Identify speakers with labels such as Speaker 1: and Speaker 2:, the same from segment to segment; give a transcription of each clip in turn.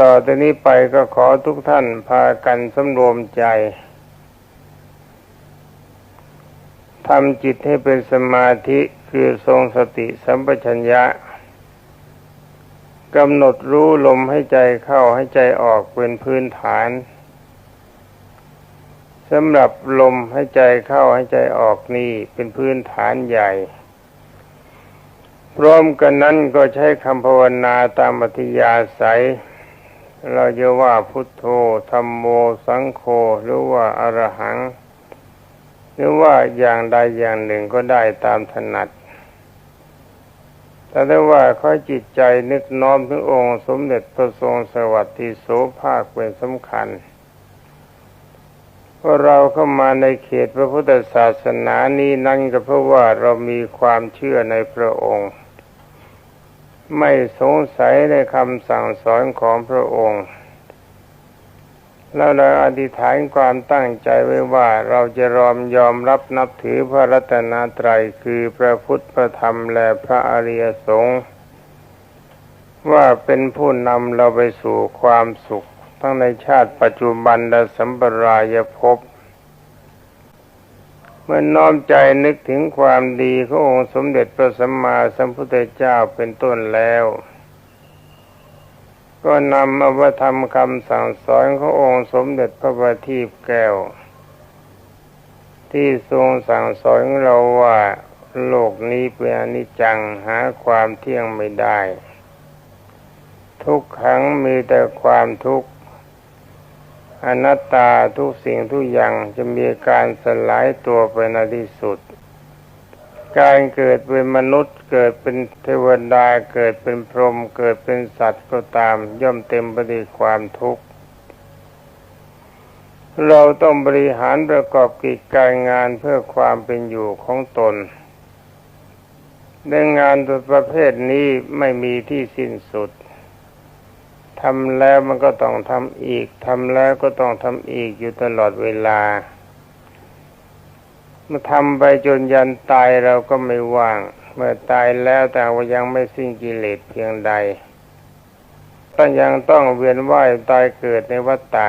Speaker 1: ต่อจากนี้ไปก็ขอทุกท่านพากันสำรวมใจทำจิตให้เป็นสมาธิคือทรงสติสัมปชัญญะกำหนดรู้ลมให้ใจเข้าให้ใจออกเป็นพื้นฐานสำหรับลมให้ใจเข้าให้ใจออกนี่เป็นพื้นฐานใหญ่พร้อมกันนั้นก็ใช้คำภาวนาตามปฏิยาศัย เราจะว่าพุทโธธรรมโมสังโฆหรือว่าอรหัง หรือว่าอย่างใดอย่างหนึ่งก็ได้ตามถนัด แต่ถ้าว่าข้อจิตใจนึกน้อมถึงองค์สมเด็จพระทรงสวัสดิโสภาคเป็นสำคัญพราะเราเข้ามาในเขตพระพุทธศาสนานี้นั่นก็เพราะว่าเรามีความเชื่อในพระองค์ ไม่สงสัยในคำสั่งสอนของพระองค์ แล้วเราอธิษฐานความตั้งใจไว้ว่าเราจะรอมยอมรับนับถือพระรัตนตรัยคือพระพุทธพระธรรมและพระอริยสงฆ์ว่าเป็นผู้นำเราไปสู่ความสุข ทั้งในชาติปัจจุบันและสัมปรายภพ เมื่อน้อมใจนึกถึงความดีขององค์สมเด็จพระสัมมาสัมพุทธเจ้าเป็นต้นแล้ว ก็นำอวธรรมคำสั่งสอนขององค์สมเด็จพระบัณฑิตแก้ว ที่ทรงสั่งสอนเราว่าโลกนี้เป็นอนิจจังหาความเที่ยงไม่ได้ ทุกครั้งมีแต่ความทุกข์ อนัตตาทุกสิ่งทุกอย่างจะมีการสลายตัวไปในที่สุด การเกิดเป็นมนุษย์เกิดเป็นเทวดาเกิดเป็นพรหมเกิดเป็นสัตว์ก็ตามย่อมเต็มไปด้วยความทุกข์เราต้องบริหารประกอบกิจการงานเพื่อความเป็นอยู่ของตนในงานตัวประเภทนี้ไม่มีที่สิ้นสุด ทำแล้วมันก็ต้องทำอีกทำแล้วก็ต้องทำอีกอยู่ตลอดเวลาเมื่อทำไปจนยันตายเราก็ไม่ว่าง เมื่อตายแล้วแต่ว่ายังไม่สิ้นกิเลสเพียงใดต้องยังต้องเวียนว่ายตายเกิดในวัฏฏะ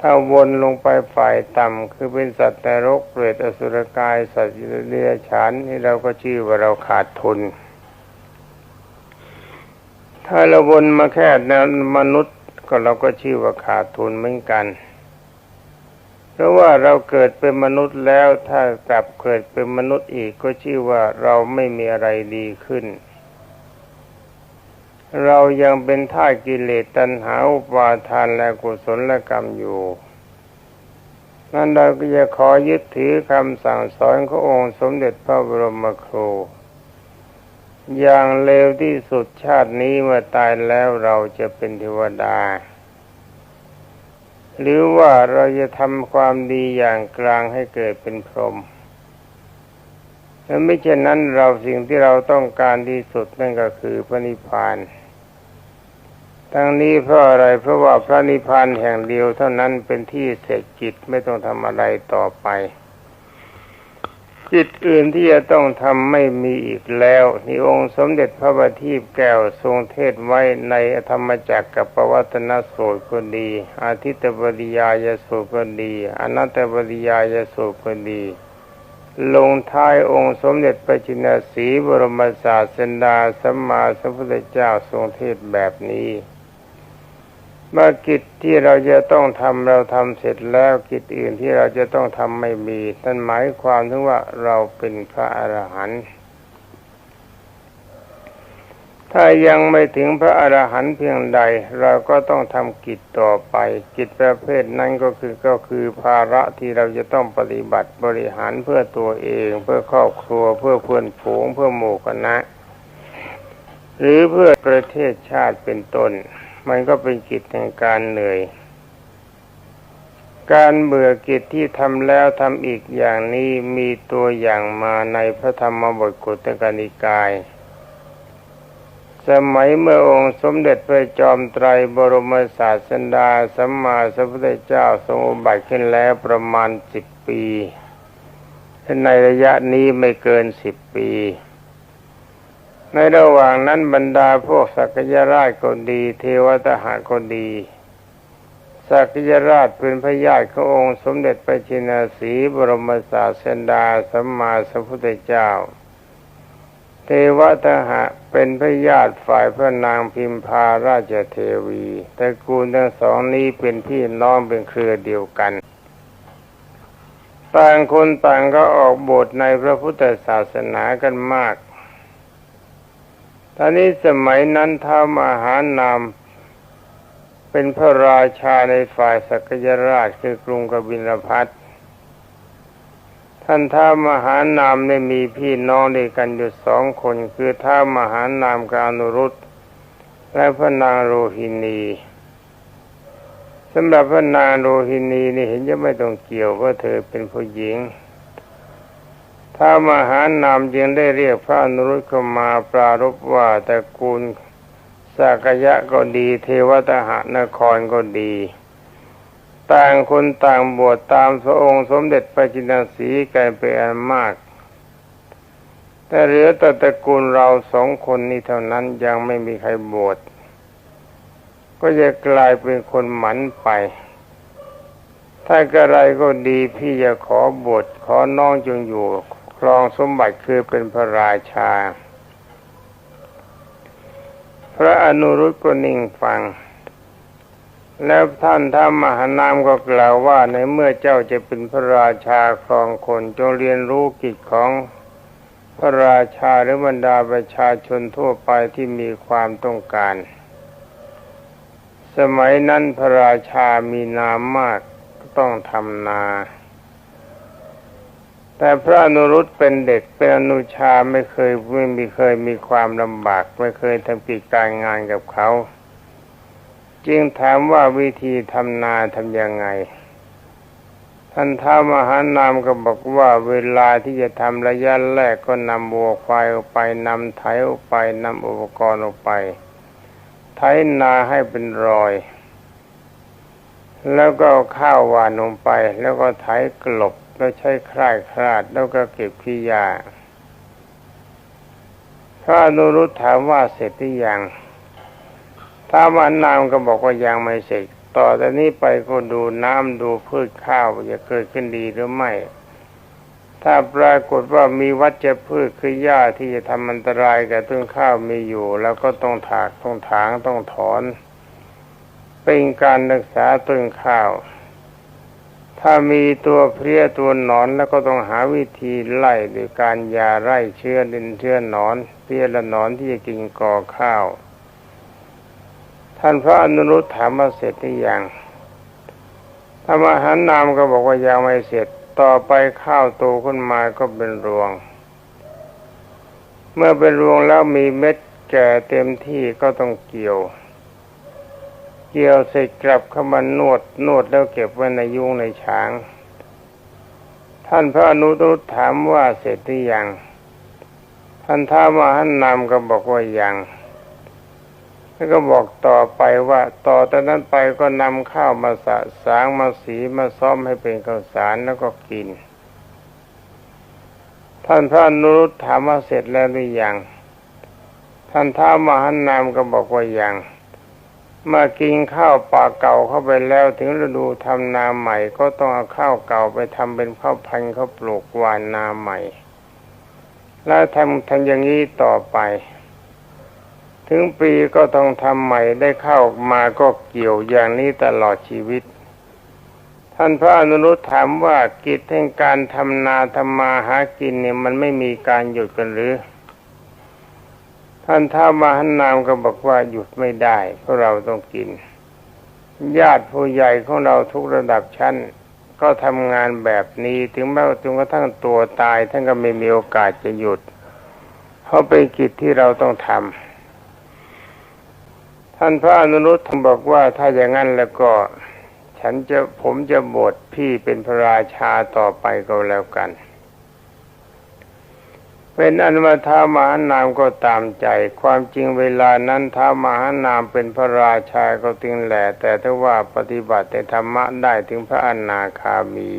Speaker 1: ถ้าวนลงไปฝ่ายต่ำคือเป็นสัตว์นรกเปรตอสุรกาย สัตว์เลี้ยฉานนี่เราก็ชื่อว่าเราขาดทุน ถ้าเราวนมาแค่นั้นมนุษย์ก็เราก็ชื่อว่าขาดทุนเหมือนกัน เพราะว่าเราเกิดเป็นมนุษย์แล้วถ้ากลับเกิดเป็นมนุษย์อีกก็ชื่อว่าเราไม่มีอะไรดีขึ้น เรายังเป็นท่ากิเลสตัณหาอุปาทานและกุศลกรรมอยู่นั้นเราก็จะขอยึดถือคำสั่งสอนขององค์สมเด็จพระบรมครู อย่างเลวที่สุดชาตินี้เมื่อตายแล้วเราจะเป็นเทวดา หรือว่าเราจะทำความดีอย่างกลางให้เกิดเป็นพรหมและไม่เช่นนั้นเราสิ่งที่เราต้องการที่สุดนั่นก็คือพระนิพพาน ทั้งนี้เพราะอะไรเพราะว่าพระนิพพานแห่งเดียวเท่านั้นเป็นที่เสกจิตไม่ต้องทำอะไรต่อไป จิตอื่นที่จะต้องทำไม่มีอีกแล้วนี่องค์สมเด็จพระบัณฑิตแก้วทรงเทศไว้ในธรรมจักรกับปวัตนสูตรก็ดี อาทิตบริยายสูตรก็ดีอนัตตบริยายสูตรก็ดี ลงท้ายองค์สมเด็จพระจินสีบรมศาสดาสัมมาสัมพุทธเจ้าทรงเทศแบบนี้ เมื่อกิจที่เราจะต้องทำเราทำเสร็จแล้วกิจอื่นที่เราจะต้องทำไม่มีนั่นหมายความถึงว่าเราเป็นพระอรหันต์ถ้ายังไม่ถึงพระอรหันต์เพียงใด เราก็ต้องทำกิจต่อไป กิจประเภทนั้นก็คือก็คือภาระที่เราจะต้องปฏิบัติบริหารเพื่อตัวเอง เพื่อครอบครัว เพื่อเพื่อนฝูงเพื่อหมู่คณะ หรือเพื่อประเทศชาติเป็นต้น มันก็เป็นกิจแห่งการเหนื่อย การเบื่อกิจที่ทำแล้วทำอีกอย่างนี้มีตัวอย่างมาในพระธรรมบทกุตกนิกาย สมัยเมื่อองค์สมเด็จพระจอมไตรบรมศาสดาสัมมาสัมพุทธเจ้าทรงอุบัติขึ้นแล้วประมาณสิบปี ในระยะนี้ไม่เกินสิบปี ในระหว่างนั้นบรรดาพวกสักยราชก็ดี เทวตหาก็ดี สักยราชเป็นพระญาติขององค์สมเด็จพระจินาสีบรมศาสดาสัมมาสัมพุทธเจ้า เทวตหะเป็นพระญาติฝ่ายพระนางพิมพาราชเทวีตระกูลทั้งสองนี้เป็นพี่น้องเป็นเครือเดียวกัน ต่างคนต่างก็ออกบทในพระพุทธศาสนากันมาก ตอนนี้สมัยนั้นท้ามหานามเป็นพระราชาในฝ่ายสักยราชคือกรุงกบิลพัทท่านท้ามหานามได้มีพี่น้องด้วยกันอยู่สองคน คือท้ามหานามกานุรุตและพระนางโรหินีสำหรับพระนางโรหินีนี่เห็นจะไม่ต้องเกี่ยวเพราะเธอเป็นผู้หญิง ถ้ามหานามจึงได้เรียกพระนรุตเข้ามาปรารบว่าตระกูลสากยะก็ดี เทวตหานครก็ดี ต่างคนต่างบวชตามพระองค์สมเด็จพระจินสีกันเป็นอันมาก แต่เหลือแต่ตระกูลเราสองคนนี้เท่านั้นยังไม่มีใครบวชก็จะกลายเป็นคนหมันไป ถ้ากระไรก็ดีพี่จะขอบวชขอน้องจงอยู่ รองสมบัติคือเป็นพระราชา พระอนุรุตก็นิ่งฟัง แล้วท่านท้ามหานามก็กล่าวว่าในเมื่อเจ้าจะเป็นพระราชาครองคนจงเรียนรู้กิจของพระราชาหรือบรรดาประชาชนทั่วไปที่มีความต้องการ สมัยนั้นพระราชามีนามมากก็ต้องทำนา แต่พระอนุรุตเป็นเด็กเป็นอนุชาไม่เคยไม่มีเคยมีความลำบาก ไม่เคยทำกิจการงานกับเขา จึงถามว่าวิธีทำนาทำยังไง ท่านท้ามหานามก็บอกว่าเวลาที่จะทำระยะแรกก็นำวัวควายออกไปนำไถออกไปนำอุปกรณ์ออกไป ไถนาให้เป็นรอย แล้วก็ข้าวหวานลงไป แล้วก็ไถกลบ แล้วใช้คลายคลาดแล้วก็เก็บขี้ยาพระนุรุตถามว่าเสร็จหรือยังถ้ามันนามก็บอกว่ายังไม่เสร็จ ต่อแต่นี้ไปก็ดูน้ำดูพืชข้าวจะเกิดขึ้นดีหรือไม่ ถ้าปรากฏว่ามีวัชพืชคือหญ้าที่จะทำอันตรายกับต้นข้าวมีอยู่ แล้วก็ต้องถากต้องถางต้องถอน เป็นการรักษาต้นข้าว ถ้ามีตัวเพลี้ยตัวหนอนแล้วก็ต้องหาวิธีไล่โดยการยาไล่เชื้อดินเชื้อหนอนเพลี้ยและหนอนที่จะกินก่อข้าว ท่านพระอนุรุตถามว่าเสร็จหรือยังธรรมหารนามก็บอกว่ายังไม่เสร็จต่อไปข้าวโตขึ้นมาก็เป็นรวง เมื่อเป็นรวงแล้วมีเม็ดแก่เต็มที่ก็ต้องเกี่ยว เกี่ยวเสร็จกลับเข้ามานวดนวดแล้วเก็บไว้ในยุงในฉาง ท่านพระอนุรุตถามว่าเสร็จหรือยัง ท่านท้ามาหันนามก็บอกว่ายังแล้วก็บอกต่อไปว่าต่อจากนั้นไปก็นำข้าวมาสะสางมาสีมาซ้อมให้เป็นข้าวสารแล้วก็กิน ท่านพระอนุรุตถามว่าเสร็จแล้วหรือยัง ท่านท้ามหันนามก็บอกว่ายัง เมื่อกินข้าวปลาเก่าเข้าไปแล้วถึงฤดูทำนาใหม่ ก็ต้องเอาข้าวเก่าไปทำเป็นข้าวพันธุ์ข้าวปลูกหวานนาใหม่ แล้วทำทำอย่างนี้ต่อไป ถึงปีก็ต้องทำใหม่ได้ข้าวมาก็เกี่ยวอย่างนี้ตลอดชีวิต ท่านพระอนุรุตถามว่ากิจแห่งการทำนาทำมาหากินเนี่ยมันไม่มีการหยุดกันหรือ ท่านท้ามาหันนามก็บอกว่าหยุดไม่ได้ เพราะเราต้องกิน ญาติผู้ใหญ่ของเราทุกระดับชั้น ก็ทำงานแบบนี้ถึงแม้ว่าจนกระทั่งตัวตาย ท่านก็ไม่มีโอกาสจะหยุด เพราะเป็นกิจที่เราต้องทำท่านพระอนุรุตท่านบอกว่าถ้าอย่างนั้นแล้วก็ ฉันจะผมจะบวชพี่เป็นพระราชาต่อไปก็แล้วกัน เป็นอนุมาท้ามหานามก็ตามใจ ความจริงเวลานั้นท้ามหานามเป็นพระราชาก็จริงแหละแต่ถ้าว่าปฏิบัติในธรรมะได้ถึงพระอนาคามี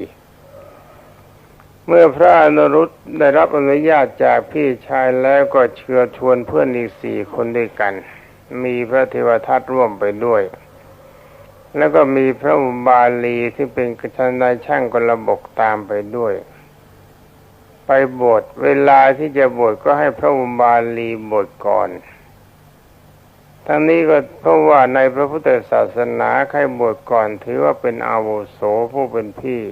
Speaker 1: เมื่อพระอนุรุตได้รับอนุญาตจากพี่ชายแล้วก็เชิญชวนเพื่อนอีกสี่คนด้วยกัน มีพระเทวทัตร่วมไปด้วย แล้วก็มีพระอุบาลีที่เป็นกษัตริย์นาช่างกระบกตามไปด้วย ไปบวชเวลาที่จะบวชก็ให้พระอุบาลีบวชก่อน ทั้งนี้ก็เพราะว่าในพระพุทธศาสนาใครบวชก่อน ถือว่าเป็นอาวุโสผู้เป็นพี่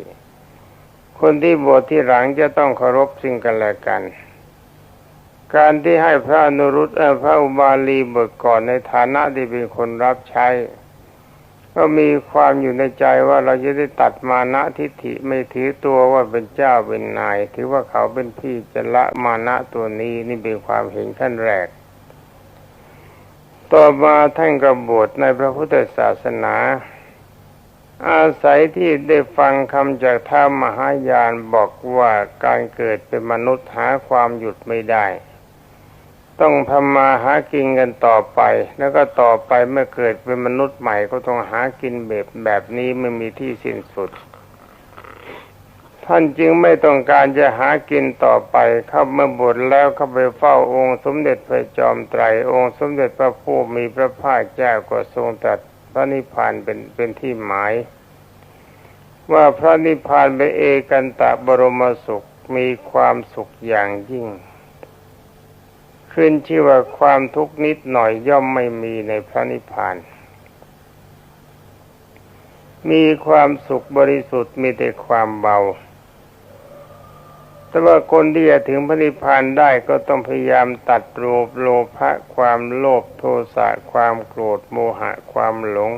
Speaker 1: คนที่บวชที่หลังจะต้องเคารพสิ่งกันและกัน การที่ให้พระนุรุตพระอุบาลีบวชก่อนในฐานะที่เป็นคนรับใช้ ก็มีความอยู่ในใจว่าเราจะได้ตัดมานะทิฏฐิไม่ถือตัวว่าเป็นเจ้าเป็นนาย ถือว่าเขาเป็นพี่จะละมานะตัวนี้นี่เป็นความเห็นขั้นแรก ต่อมาท่านกบฏในพระพุทธศาสนา อาศัยที่ได้ฟังคำจากท่ามหายานบอกว่าการเกิดเป็นมนุษย์หาความหยุดไม่ได้ ต้องทำมาหากินกันต่อไป แล้วก็ต่อไปเมื่อเกิดเป็นมนุษย์ใหม่ก็ต้องหากินแบบแบบนี้ไม่มีที่สิ้นสุด ท่านจึงไม่ต้องการจะหากินต่อไปเข้าเมื่อบวชแล้วเข้าไปเฝ้าองค์สมเด็จพระจอมไตรองค์สมเด็จพระผู้มีพระภาคเจ้าก็ทรงตรัสพระนิพพานเป็นเป็นที่หมาย ว่าพระนิพพานเป็นเอกันตะบรมสุขมีความสุขอย่างยิ่ง ขึ้นชื่อว่าความทุกข์นิดหน่อยย่อมไม่มีในพระนิพพาน มีความสุขบริสุทธิ์มีแต่ความเบา แต่ว่าคนที่จะถึงพระนิพพานได้ก็ต้องพยายามตัดโลภโลภะความโลภโทสะความโกรธโมหะความหลง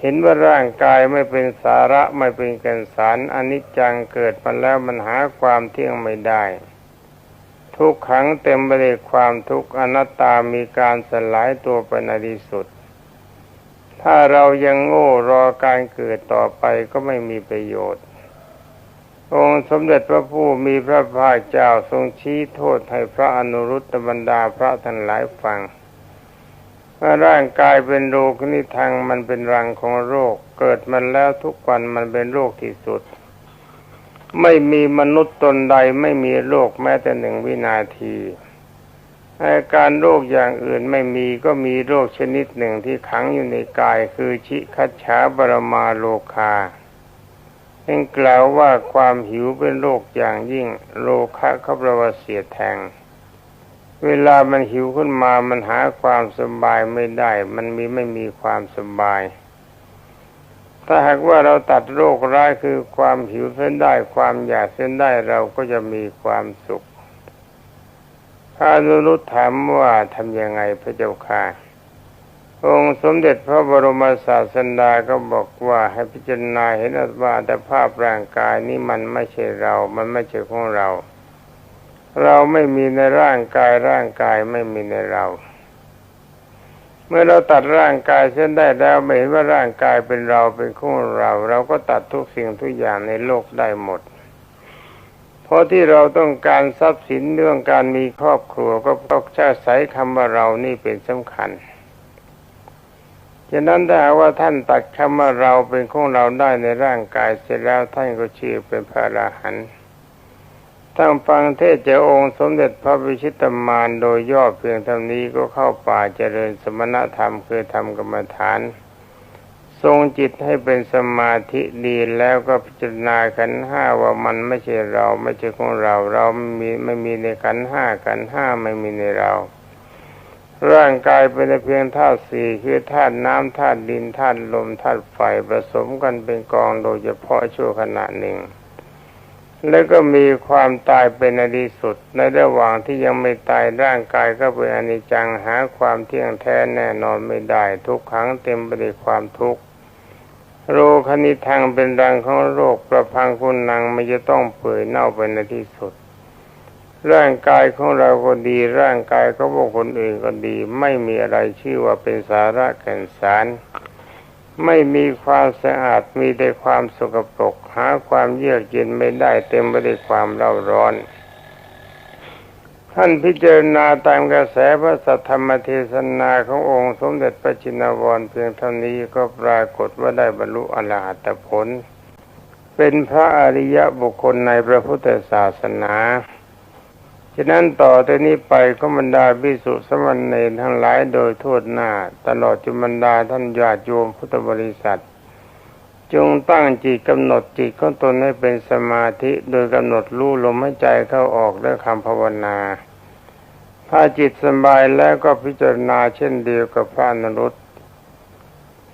Speaker 1: เห็นว่าร่างกายไม่เป็นสาระไม่เป็นกันสารอนิจจังเกิดมาแล้วมันหาความเที่ยงไม่ได้ ทุกขังเต็มไปด้วยความทุกข์อนัตตามีการสลายตัวไปในที่สุด ถ้าเรายังโง่รอการเกิดต่อไปก็ไม่มีประโยชน์ องค์สมเด็จพระผู้มีพระภาคเจ้าทรงชี้โทษให้พระอนุรุตตบรรดาพระทั้งหลายฟังว่าร่างกายเป็นโรคนิทางมันเป็นรังของโรค เกิดมันแล้วทุกวันมันเป็นโรคที่สุด ไม่มีมนุษย์ตนใดไม่มีโรคแม้แต่หนึ่งวินาทีอาการโรคอย่างอื่นไม่มีก็มีโรคชนิดหนึ่งที่ขังอยู่ในกายคือชิคัจฉาบรมาโลคาเองกล่าวว่าความหิวเป็นโรคอย่างยิ่งโลคะเขาประวัติเสียแทง เวลามันหิวขึ้นมามันหาความสบายไม่ได้ มันมีไม่มีความสบาย ถ้าหากว่าเราตัดโรคร้ายคือความหิวเส้นได้ความอยากเส้นได้เราก็จะมีความสุขพระนุรุตถามว่าทำยังไงพระเจ้าค่ะองค์สมเด็จพระบรมศาสดาก็บอกว่าให้พิจารณาเห็นว่าแต่ภาพร่างกายนี้มันไม่ใช่เรา มันไม่ใช่ของเรา เราไม่มีในร่างกายร่างกายไม่มีในเรา เมื่อเราตัดร่างกายเส้นได้แล้วไม่เห็นว่าร่างกายเป็นเราเป็นของเรา เราก็ตัดทุกสิ่งทุกอย่างในโลกได้หมด เพราะที่เราต้องการทรัพย์สินเรื่องการมีครอบครัวก็ต้องใช้สายคำว่าเรานี่เป็นสำคัญฉะนั้นถ้าหว่าท่านตัดคำว่าเราเป็นของเราได้ในร่างกายเสร็จแล้วท่านก็ชื่อเป็นพระอรหันต์ ตั้งฟังเทศเจ้าองค์สมเด็จพระวิชิตมารโดยย่อเพียงเท่านี้ก็เข้าป่าเจริญสมณธรรมคือทำกรรมฐาน ทรงจิตให้เป็นสมาธิดีแล้วก็พิจารณาขันห้าว่ามันไม่ใช่เราไม่ใช่ของเราเราไม่มีไม่มีในขันห้าขันห้าไม่มีในเรา ร่างกายเป็นเพียงธาตุสี่คือธาตุน้ำธาตุดินธาตุลมธาตุไฟผสมกันเป็นกองโดยเฉพาะชั่วขณะหนึ่ง แล้วก็มีความตายเป็นอดีสุด ในระหว่างที่ยังไม่ตายร่างกายก็เป็นอนิจจังหาความเที่ยงแท้แน่นอนไม่ได้ ทุกขังเต็มไปด้วยความทุกข์โรคณิทางเป็นรังของโรคประพังคุณนังไม่จะต้องเปื่อยเน่าไปในที่สุด ร่างกายของเราก็ดี ร่างกายของบุคคลอื่นก็ดี ไม่มีอะไรชื่อว่าเป็นสาระแก่นสาร ไม่มีความสะอาดมีแต่ความสกปรกหาความเยือกเย็นไม่ได้เต็มไปด้วยความเร่าร้อน ท่านพิจารณาตามกระแสพระสัทธรรมเทศนาขององค์สมเด็จพระจินวรเพียงเท่านี้ก็ปรากฏว่าได้บรรลุอรหัตผล เป็นพระอริยะบุคคลในพระพุทธศาสนา ฉะนั้นต่อแต่นี้ไปก็บรรดาภิกษุสมณเณรทั้งหลายโดยทั่วหน้า ตลอดจนบรรดาท่านญาติโยมพุทธบริษัท จงตั้งจิตกำหนดจิตของตนให้เป็นสมาธิโดยกำหนดรู้ลมหายใจเข้าออกด้วยคำภาวนา ถ้าจิตสบายแล้วก็พิจารณาเช่นเดียวกับพระนรุต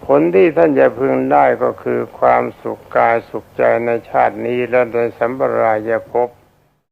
Speaker 1: ผลที่ท่านจะพึงได้ก็คือความสุขกายสุขใจในชาตินี้และในสัมปรายภพ